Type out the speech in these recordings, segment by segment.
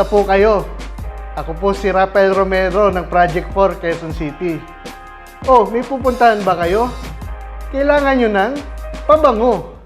Kamusta po kayo? Ako po si Rafael Romero ng Project 4 Quezon City. Oh, may pupuntahan ba kayo? Kailangan nyo ng pabango.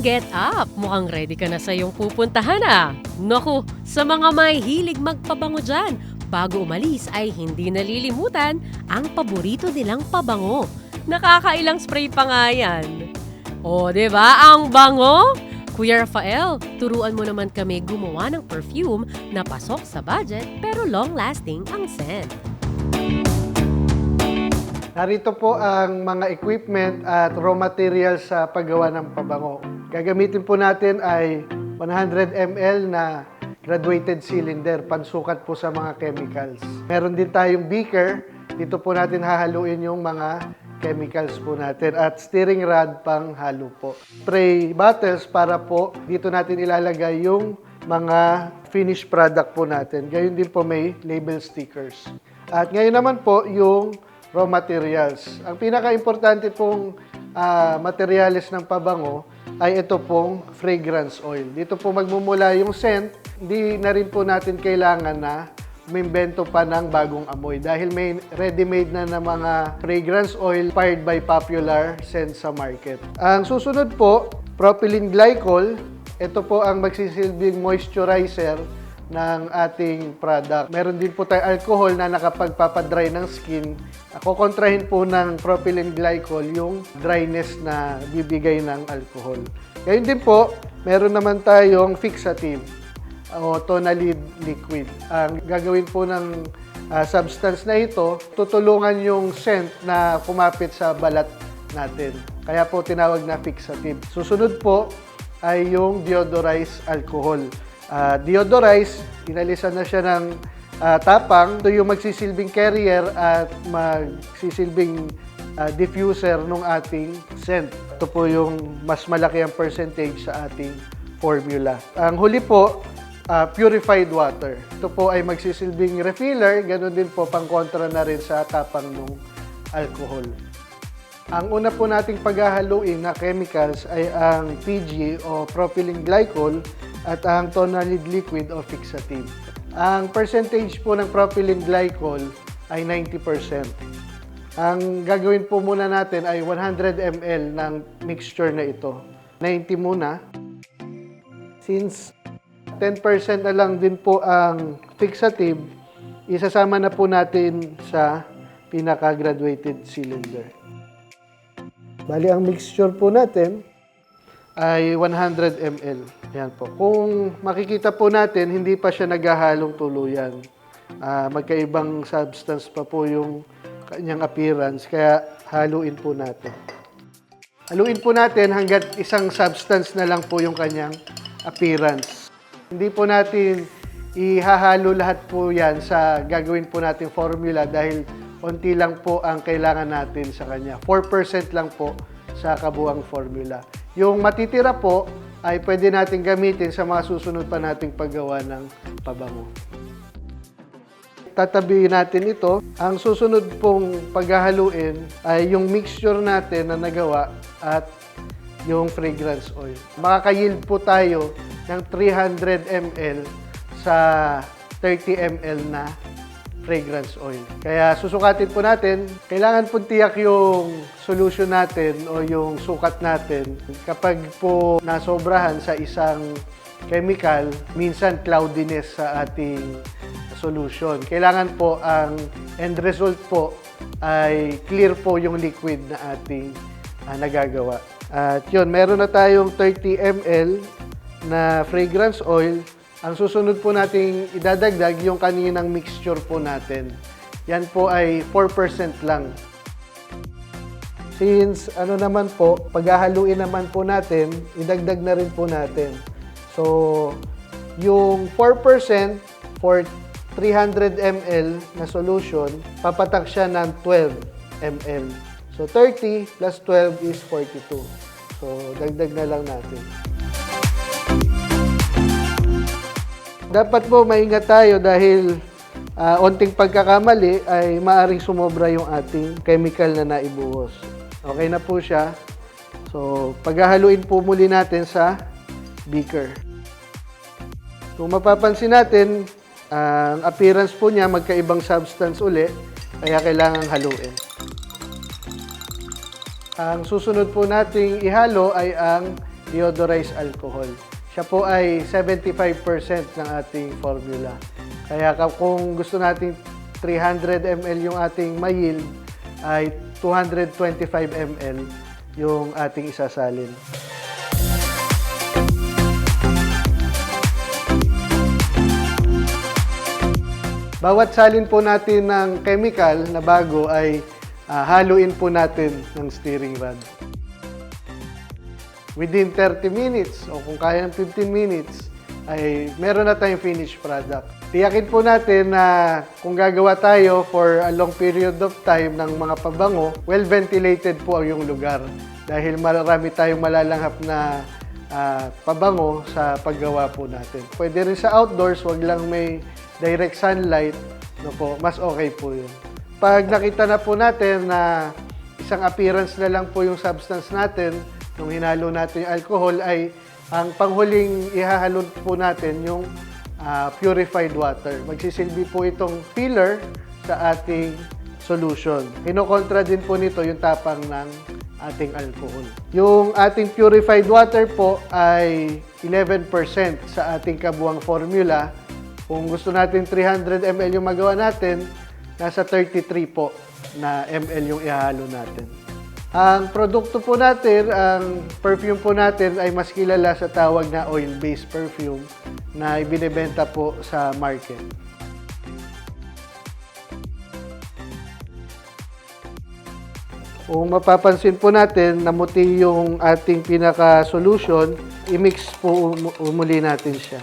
Get up! Mukhang ready ka na sa iyong pupuntahan ah! Naku, sa mga may hilig magpabango dyan, bago umalis ay hindi nalilimutan ang paborito nilang pabango. Nakakailang spray pa nga yan. O, ba? Ang bango! Kuya Rafael, turuan mo naman kami gumawa ng perfume na pasok sa budget pero long-lasting ang scent. Narito po ang mga equipment at raw materials sa paggawa ng pabango. Gagamitin po natin ay 100 ml na graduated cylinder, pansukat po sa mga chemicals. Meron din tayong beaker, dito po natin hahaluin yung mga chemicals po natin at steering rod pang halo po. Spray bottles para po dito natin ilalagay yung mga finished product po natin. Gayon din po may label stickers. At ngayon naman po yung raw materials. Ang pinaka-importante pong ah, materials ng pabango ay ito pong fragrance oil. Dito po magmumula yung scent. Hindi na rin po natin kailangan na umimbento pa ng bagong amoy dahil may ready-made na ng mga fragrance oil fired by popular scent sa market. Ang susunod po, propylene glycol. Ito po ang magsisilbing moisturizer ng ating product. Meron din po tayong alcohol na nakapagpapadry ng skin. Kukontrahin po ng propylene glycol yung dryness na bibigay ng alcohol. Ngayon din po, meron naman tayong fixative o tonalid liquid. Ang gagawin po ng ah, substance na ito, tutulungan yung scent na kumapit sa balat natin. Kaya po tinawag na fixative. Susunod po ay yung deodorized alcohol. Ah, deodorize, inalisan na siya ng ah, tapang. Ito yung magsisilbing carrier at magsisilbing ah, diffuser ng ating scent. Ito po yung mas malaki ang percentage sa ating formula. Ang huli po, ah, purified water. Ito po ay magsisilbing refiller, ganun din po pang-kontra na rin sa tapang ng alcohol. Ang una po nating paghahaluin na chemicals ay ang PG o propylene glycol at ang tonalid liquid o fixative. Ang percentage po ng propylene glycol ay 90%. Ang gagawin po muna natin ay 100 ml ng mixture na ito. 90 muna. Since 10% na lang din po ang fixative, isasama na po natin sa pinaka-graduated cylinder. Bali, ang mixture po natin ay 100 ml. Yan po. Kung makikita po natin, hindi pa siya naghahalong tuluyan. Ah, magkaibang substance pa po yung kanyang appearance, kaya haluin po natin. Haluin po natin hanggat isang substance na lang po yung kanyang appearance. Hindi po natin ihahalo lahat po yan sa gagawin po natin formula dahil onti lang po ang kailangan natin sa kanya. 4% lang po sa kabuang formula. Yung matitira po ay pwede natin gamitin sa mga susunod pa nating paggawa ng pabango. Tatabihin natin ito. Ang susunod pong paghahaluin ay yung mixture natin na nagawa at yung fragrance oil. Makaka-yield po tayo ng 300 ml sa 30 ml na fragrance oil. Kaya susukatin po natin, kailangan po tiyak yung solution natin o yung sukat natin. Kapag po nasobrahan sa isang chemical, minsan cloudiness sa ating solution. Kailangan po ang end result po ay clear po yung liquid na ating ah, nagagawa. At yun, meron na tayong 30 ml na fragrance oil. Ang susunod po nating idadagdag yung kaninang mixture po natin. Yan po ay 4% lang. Since ano naman po, paghahaluin naman po natin, idagdag na rin po natin. So, yung 4% for 300 ml na solution, papatak siya ng 12 ml. So, 30 plus 12 is 42. So, dagdag na lang natin. Dapat po maingat tayo dahil ah, onting pagkakamali ay maaring sumobra yung ating chemical na naibuhos. Okay na po siya. So, paghahaluin po muli natin sa beaker. Kung mapapansin natin, ang appearance po niya magkaibang substance uli, kaya kailangang haluin. Ang susunod po nating ihalo ay ang deodorized alcohol. Siya po ay 75% ng ating formula. Kaya ka- kung gusto nating 300 ml yung ating may yield, ay 225 ml yung ating isasalin. Bawat salin po natin ng chemical na bago ay ah, haluin po natin ng steering rod. Within 30 minutes o kung kaya ng 15 minutes ay meron na tayong finished product. Tiyakin po natin na kung gagawa tayo for a long period of time ng mga pabango, well ventilated po yung lugar dahil marami tayong malalanghap na ah, pabango sa paggawa po natin. Pwede rin sa outdoors, wag lang may direct sunlight, no po, mas okay po yun. Pag nakita na po natin na isang appearance na lang po yung substance natin, nung hinalo natin yung alcohol, ay ang panghuling ihahalo po natin yung ah, purified water. Magsisilbi po itong filler sa ating solution. Kinokontra din po nito yung tapang ng ating alcohol. Yung ating purified water po ay 11% sa ating kabuang formula. Kung gusto natin 300 ml yung magawa natin, nasa 33 po na ml yung ihalo natin. Ang produkto po natin, ang perfume po natin ay mas kilala sa tawag na oil-based perfume na ibinebenta po sa market. Kung mapapansin po natin, namuti yung ating pinaka-solution, i-mix po um- umuli natin siya.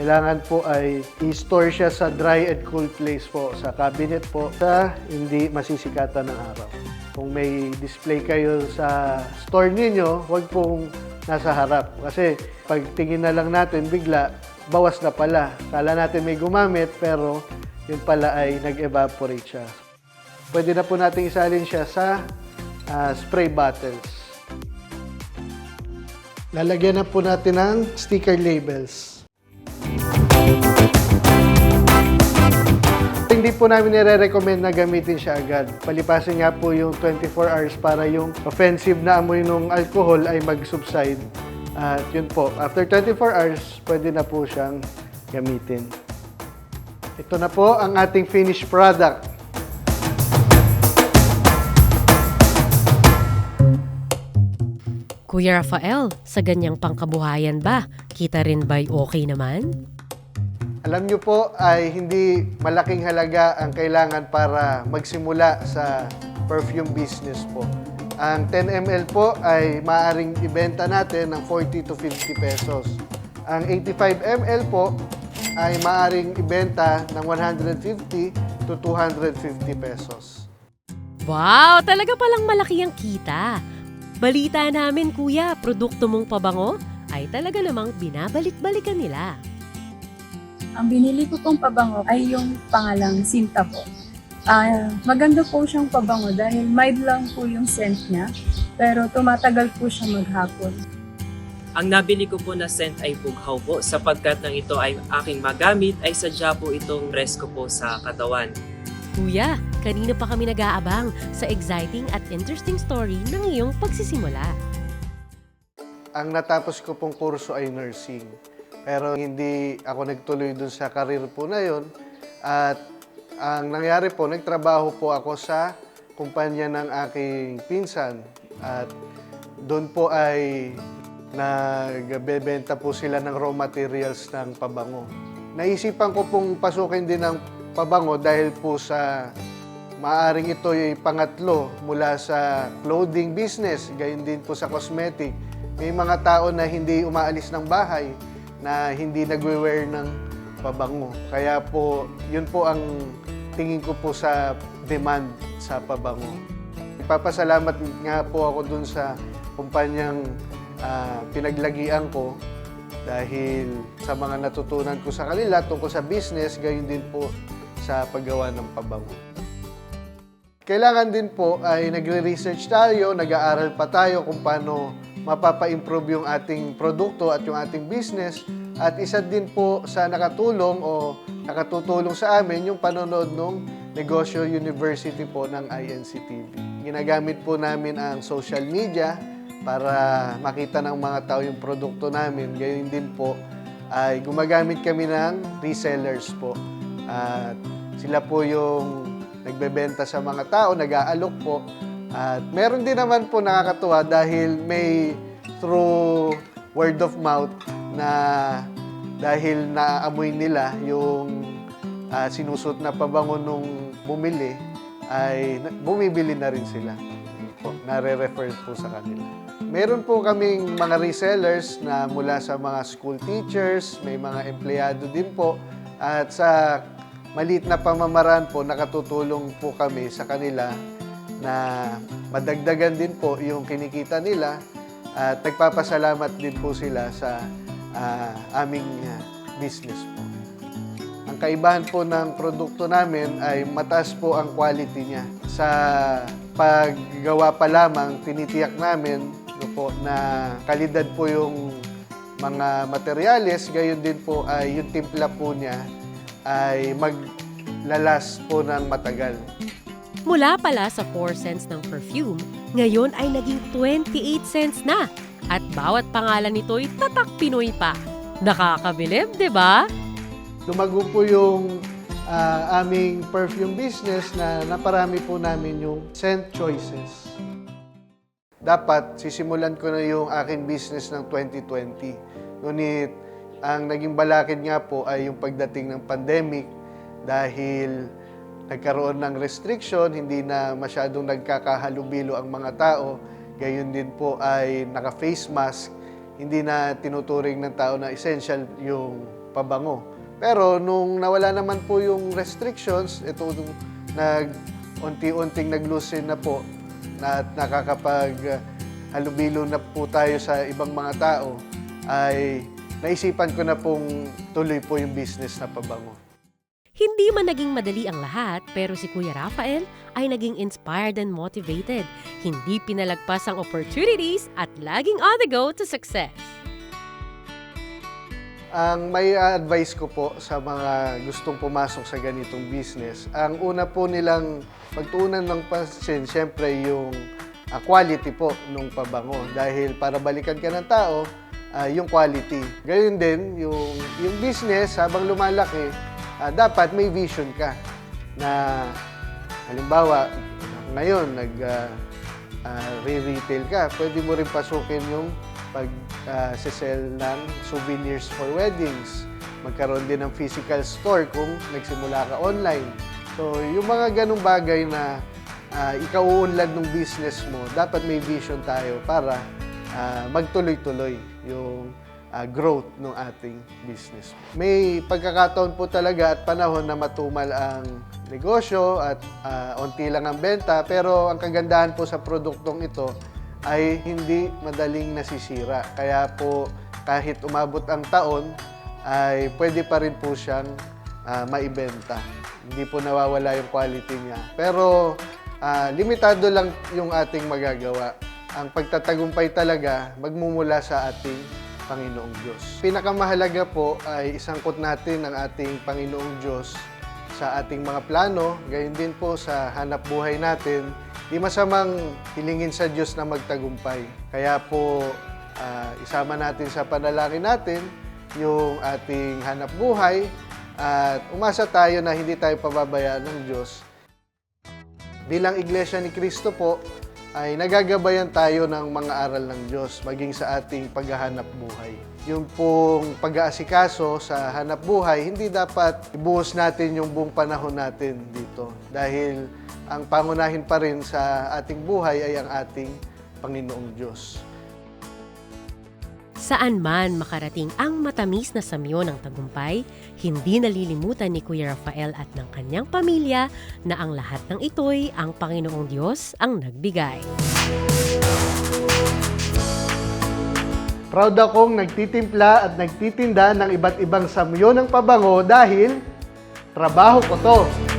Kailangan po ay i-store siya sa dry and cool place po, sa cabinet po, sa hindi masisikatan ng araw. Kung may display kayo sa store ninyo, huwag pong nasa harap. Kasi pag tingin na lang natin bigla, bawas na pala. Kala natin may gumamit, pero yun pala ay nag-evaporate siya. Pwede na po natin isalin siya sa ah, spray bottles. Lalagyan na po natin ng sticker labels. Hindi po namin nire-recommend na gamitin siya agad. Palipasin nga po yung 24 hours para yung offensive na amoy ng alcohol ay mag-subside. At yun po, after 24 hours, pwede na po siyang gamitin. Ito na po ang ating finished product. Kuya Rafael, sa ganyang pangkabuhayan ba, kita rin ba'y okay naman? Alam nyo po ay hindi malaking halaga ang kailangan para magsimula sa perfume business po. Ang 10 ml po ay maaaring ibenta natin ng 40 to 50 pesos. Ang 85 ml po ay maaaring ibenta ng 150 to 250 pesos. Wow, talaga palang malaki ang kita. Balita namin kuya, produkto mong pabango ay talaga namang binabalik-balikan nila. Ang binili ko pong pabango ay yung pangalang Sinta po. Ah, maganda po siyang pabango dahil mild lang po yung scent niya, pero tumatagal po siya maghapon. Ang nabili ko po na scent ay bughaw po sapagkat nang ito ay aking magamit ay sadya po itong presko po sa katawan. Kuya, kanina pa kami nag-aabang sa exciting at interesting story ng iyong pagsisimula. Ang natapos ko pong kurso ay nursing. Pero hindi ako nagtuloy dun sa karir po na yon. At ang nangyari po, nagtrabaho po ako sa kumpanya ng aking pinsan. At doon po ay nagbebenta po sila ng raw materials ng pabango. Naisipan ko pong pasukin din ng pabango dahil po sa maaring ito ay pangatlo mula sa clothing business, gayon din po sa cosmetic. May mga tao na hindi umaalis ng bahay na hindi nagwe-wear ng pabango. Kaya po, yun po ang tingin ko po sa demand sa pabango. Ipapasalamat nga po ako dun sa kumpanyang ah, pinaglagian ko Dahil sa mga natutunan ko sa kanila tungkol sa business, gayon din po sa paggawa ng pabango. Kailangan din po ay nagre-research tayo, nag-aaral pa tayo kung paano mapapa-improve yung ating produkto at yung ating business. At isa din po sa nakatulong o nakatutulong sa amin yung panonood ng Negosyo University po ng INCTV. Ginagamit po namin ang social media para makita ng mga tao yung produkto namin. Gayon din po ay gumagamit kami ng resellers po. At sila po yung nagbebenta sa mga tao, nag-aalok po. At meron din naman po nakakatuwa dahil may through word of mouth na dahil naamoy nila yung ah, sinusot na pabango nung bumili, ay bumibili na rin sila. Po, nare-refer po sa kanila. Meron po kaming mga resellers na mula sa mga school teachers, may mga empleyado din po, at sa maliit na pamamaraan po, nakatutulong po kami sa kanila na madagdagan din po yung kinikita nila at nagpapasalamat din po sila sa ah, aming ah, business po. Ang kaibahan po ng produkto namin ay mataas po ang quality niya. Sa paggawa pa lamang, tinitiyak namin po, na kalidad po yung mga materyales, gayon din po ay yung timpla po niya ay maglalas po ng matagal. Mula pala sa 4 cents ng perfume, ngayon ay naging 28 cents na. At bawat pangalan nito'y tatak Pinoy pa. Nakakabilib, di ba? Lumago po yung ah, aming perfume business na naparami po namin yung scent choices. Dapat sisimulan ko na yung aking business ng 2020. Ngunit ang naging balakid nga po ay yung pagdating ng pandemic dahil nagkaroon ng restriction, hindi na masyadong nagkakahalubilo ang mga tao. Gayon din po ay naka-face mask, hindi na tinuturing ng tao na essential yung pabango. Pero nung nawala naman po yung restrictions, ito nag unti-unting nag-loosen na po na at nakakapag halubilo na po tayo sa ibang mga tao, ay naisipan ko na pong tuloy po yung business na pabango. Hindi man naging madali ang lahat, pero si Kuya Rafael ay naging inspired and motivated. Hindi pinalagpas ang opportunities at laging on the go to success. Ang may advice ko po sa mga gustong pumasok sa ganitong business, ang una po nilang pagtuunan ng pansin, syempre yung ah, quality po ng pabango. Dahil para balikan ka ng tao, ah, yung quality. Gayun din, yung, yung business, habang lumalaki, ah, dapat may vision ka. Na, halimbawa, ngayon, nag, ah, ah, re-retail ka, pwede mo rin pasukin yung pag ah, sell ng souvenirs for weddings. Magkaroon din ng physical store kung nagsimula ka online. So, yung mga ganong bagay na uh, ikauunlad ng business mo, dapat may vision tayo para ah, magtuloy-tuloy yung ah, growth ng ating business. May pagkakataon po talaga at panahon na matumal ang negosyo at ah, onti lang ang benta, pero ang kagandahan po sa produktong ito ay hindi madaling nasisira. Kaya po kahit umabot ang taon, ay pwede pa rin po siyang ah, maibenta. Hindi po nawawala yung quality niya. Pero ah, limitado lang yung ating magagawa. Ang pagtatagumpay talaga magmumula sa ating Panginoong Diyos. Pinakamahalaga po ay isangkot natin ang ating Panginoong Diyos sa ating mga plano, gayon din po sa hanap buhay natin, di masamang hilingin sa Diyos na magtagumpay. Kaya po, ah, isama natin sa panalangin natin yung ating hanap buhay at umasa tayo na hindi tayo pababayaan ng Diyos. Bilang Iglesia ni Kristo po, ay nagagabayan tayo ng mga aral ng Diyos maging sa ating paghahanap buhay. Yung pong pag-aasikaso sa hanap buhay, hindi dapat ibuhos natin yung buong panahon natin dito. Dahil ang pangunahin pa rin sa ating buhay ay ang ating Panginoong Diyos. Saan man makarating ang matamis na samyo ng tagumpay, hindi nalilimutan ni Kuya Rafael at ng kanyang pamilya na ang lahat ng ito'y ang Panginoong Diyos ang nagbigay. Proud akong nagtitimpla at nagtitinda ng iba't ibang samyo ng pabango dahil trabaho ko to.